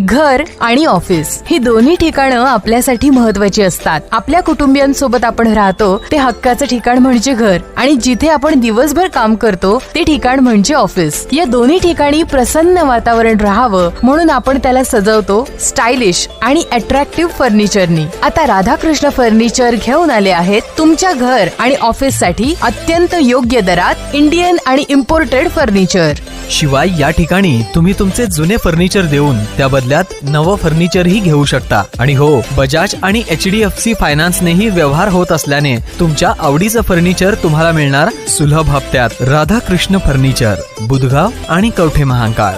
घर आणि ऑफिस ही दोन्ही ठिकाणं आपल्यासाठी महत्वाची असतात. आपल्या कुटुंबियांसोबत आपण राहतो ते हक्काचं ठिकाण म्हणजे घर आणि जिथे आपण दिवसभर काम करतो ते ठिकाण म्हणजे ऑफिस. या दोन्ही ठिकाणी प्रसन्न वातावरण राहावं म्हणून आपण त्याला सजवतो स्टायलिश आणि अट्रॅक्टिव्ह फर्निचरनी आता राधाकृष्ण फर्निचर घेऊन आले आहेत तुमच्या घर आणि ऑफिससाठी अत्यंत योग्य दरात इंडियन आणि इम्पोर्टेड फर्निचर शिवाय या ठिकाणी तुम्ही तुमचे जुने फर्निचर देऊन त्याबद्दल बदल्यात नवं फर्निचरही घेऊ शकता. आणि हो बजाज आणि एच डी एफ सी फायनान्सनेही व्यवहार होत असल्याने तुमच्या आवडीचं फर्निचर तुम्हाला मिळणार सुलभ हप्त्यात. राधाकृष्ण फर्निचर बुधगाव आणि कवठे महांकाळ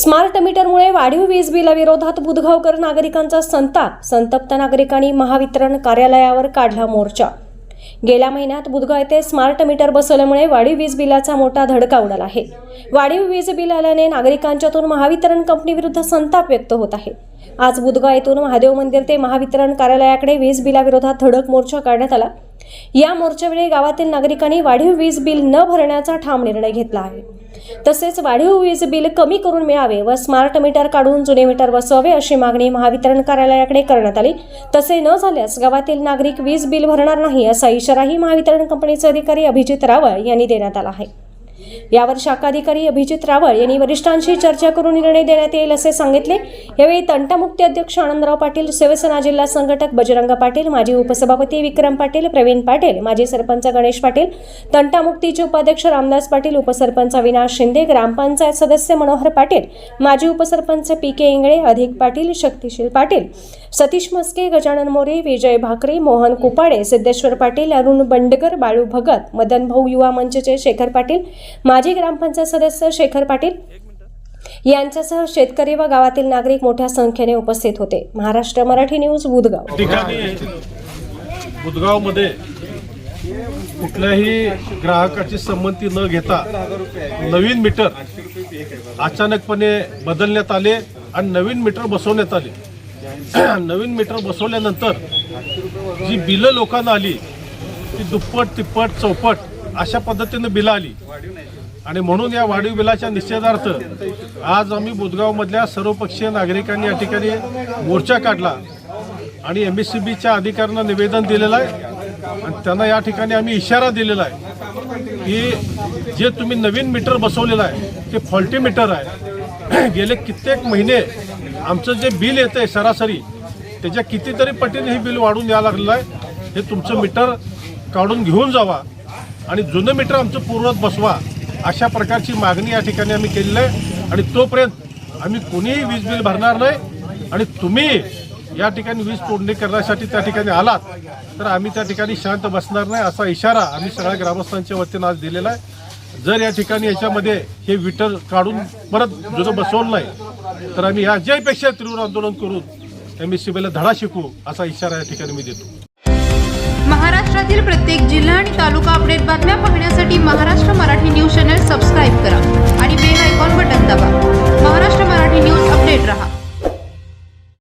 स्मार्ट मीटरमुळे वाढीव वीज बिलाविरोधात बुधगावकर नागरिकांचा संताप. संतप्त नागरिकांनी महावितरण कार्यालयावर काढला मोर्चा. गेल्या महिन्यात बुधगाव येथे स्मार्ट मीटर बसवल्यामुळे वाढीव वीज बिलाचा मोठा धडका उडाला आहे. वाढीव वीज बिल आल्याने नागरिकांच्यातून महावितरण कंपनीविरुद्ध संताप व्यक्त होत आहे. आज बुधगाव येथून महादेव मंदिर ते महावितरण कार्यालयाकडे वीज बिलाविरोधात धडक मोर्चा काढण्यात आला. या मोर्चावेळी गावातील नागरिकांनी वाढीव वीज बिल न भरण्याचा ठाम निर्णय घेतला आहे. तसेच वाढीव वीज बिल कमी करून मिळावे व स्मार्ट मीटर काढून जुने मीटर बसवावे अशी मागणी महावितरण कार्यालयाकडे करण्यात आली. तसे न झाल्यास गावातील नागरिक वीज बिल भरणार नाही असा इशाराही महावितरण कंपनीचे अधिकारी अभिजित रावळ यांनी देण्यात आला आहे. यावर शाखाधिकारी अभिजित रावळ यांनी वरिष्ठांशी चर्चा करून निर्णय देण्यात येईल असे सांगितले. यावेळी तंटामुक्ती अध्यक्ष आनंदराव पाटील शिवसेना जिल्हा संघटक बजरंग पाटील माजी उपसभापती विक्रम पाटील प्रवीण पाटील माजी सरपंच गणेश पाटील तंटामुक्तीचे उपाध्यक्ष रामदास पाटील उपसरपंच अविनाश शिंदे ग्रामपंचायत सदस्य मनोहर पाटील माजी उपसरपंच पी के इंगळे अधिक पाटील शक्तिशील पाटील. सतीश मस्के गजानन मोरे विजय भाकरे मोहन कुपाडे सिद्धेश्वर पाटील अरुण बंडकर बाळू भगत मदन भाऊ युवा मंचचे शेखर पाटील माजी ग्रामपंचायत सदस्य शेखर पाटील यांच्यासह शेतकरी व गावातील नागरिक मोठ्या संख्येने उपस्थित होते. महाराष्ट्र मराठी न्यूज बुधगाव. ठिकाणी बुधगावमध्ये कुठल्याही ग्राहकाची संमती न घेता नवीन मीटर अचानकपणे बदलण्यात आले आणि नवीन मीटर बसवण्यात आले. नवीन मीटर बसवल्यानंतर जी बिलं लोकांना आली ती दुप्पट तिप्पट चौपट अशा पद्धतीनं बिलं आली. आणि म्हणून या वाढीव बिलाच्या निषेधार्थ आज आम्ही बुधगावमधल्या सर्वपक्षीय नागरिकांनी या ठिकाणी मोर्चा काढला आणि एम एस सी बीच्या अधिकाऱ्यांना निवेदन दिलेलं आहे. आणि त्यांना या ठिकाणी आम्ही इशारा दिलेला आहे की जे तुम्ही नवीन मीटर बसवलेलं आहे ते फॉल्टी मीटर आहे. गेले कित्येक महिने आमचं जे बिल येतं आहे सरासरी त्याच्या कितीतरी पटीने हे बिल वाढून यायला लागलेलं आहे. हे तुमचं मीटर काढून घेऊन जावा आणि जुनं मीटर आमचं पूर्वत बसवा अशा प्रकारची मागणी या ठिकाणी आम्ही केलेली आहे. आणि तोपर्यंत आम्ही कोणीही वीज बिल भरणार नाही आणि तुम्ही या ठिकाणी वीज तोडणी करण्यासाठी त्या ठिकाणी आलात तर आम्ही त्या ठिकाणी शांत बसणार नाही असा इशारा आम्ही सगळ्या ग्रामस्थांच्या वतीनं आज दिलेला आहे. जर या ठिकाणी याच्यामध्ये हे विटर काढून परत जो बसवलं नाही तर आम्ही याच्यापेक्षा तीव्र आंदोलन करून एम एस सी धडा शिकू असा इशारा या ठिकाणी मी देतो. महाराष्ट्रातील प्रत्येक जिल्हा आणि तालुका अपडेट बातम्या पाहण्यासाठी Maharashtra Marathi news channel subscribe करा आणि बेल आयकॉन बटन दाबा. महाराष्ट्र मराठी न्यूज अपडेट रहा.